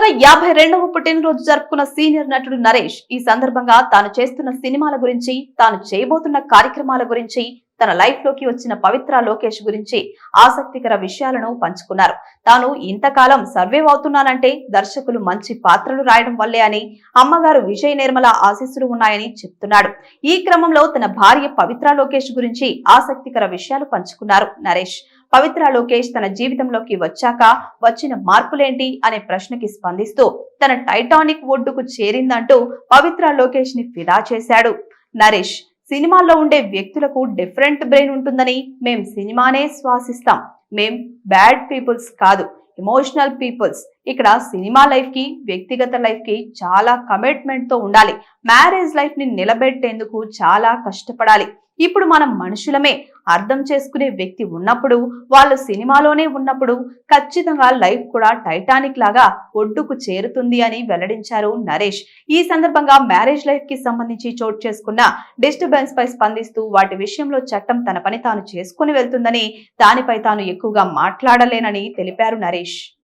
తాజాగా యాభై రెండవ పుట్టినరోజు జరుపుకున్న సీనియర్ నటుడు నరేష్ ఈ సందర్భంగా తాను చేస్తున్న సినిమాల గురించి తాను చేయబోతున్న కార్యక్రమాల గురించి తన లైఫ్లోకి వచ్చిన పవిత్ర లోకేష్ గురించి ఆసక్తికర విషయాలను పంచుకున్నారు. తాను ఇంతకాలం సర్వే అవుతున్నానంటే దర్శకులు మంచి పాత్రలు రాయడం వల్లే అని అమ్మగారు విజయ్ నిర్మల ఆశీస్సులు ఉన్నాయని చెప్తున్నాడు. ఈ క్రమంలో తన భార్య పవిత్ర లోకేష్ గురించి ఆసక్తికర విషయాలు పంచుకున్నారు. నరేష్ పవిత్ర లోకేష్ తన జీవితంలోకి వచ్చాక వచ్చిన మార్పులేంటి అనే ప్రశ్నకి స్పందిస్తూ తన టైటానిక్ ఒడ్డుకు చేరిందంటూ పవిత్ర లోకేష్ని ఫిదా చేశాడు. నరేష్ సినిమాల్లో ఉండే వ్యక్తులకు డిఫరెంట్ బ్రెయిన్ ఉంటుందని మేం సినిమానే శ్వాసిస్తాం. మేం బ్యాడ్ పీపుల్స్ కాదు ఎమోషనల్ పీపుల్స్. ఇక్కడ సినిమా లైఫ్కి వ్యక్తిగత లైఫ్కి చాలా కమిట్మెంట్తో ఉండాలి. మ్యారేజ్ లైఫ్ని నిలబెట్టేందుకు చాలా కష్టపడాలి. ఇప్పుడు మనం మనుషులమే. అర్థం చేసుకునే వ్యక్తి ఉన్నప్పుడు వాళ్ళు సినిమాలోనే ఉన్నప్పుడు ఖచ్చితంగా లైఫ్ కూడా టైటానిక్ లాగా ఒడ్డుకు చేరుతుంది అని వెల్లడించారు నరేష్. ఈ సందర్భంగా మ్యారేజ్ లైఫ్కి సంబంధించి చోటు చేసుకున్న డిస్టర్బెన్స్ పై స్పందిస్తూ వాటి విషయంలో చట్టం తన పని తాను చేసుకుని వెళ్తుందని దానిపై తాను ఎక్కువగా మాట్లాడలేనని తెలిపారు నరేష్.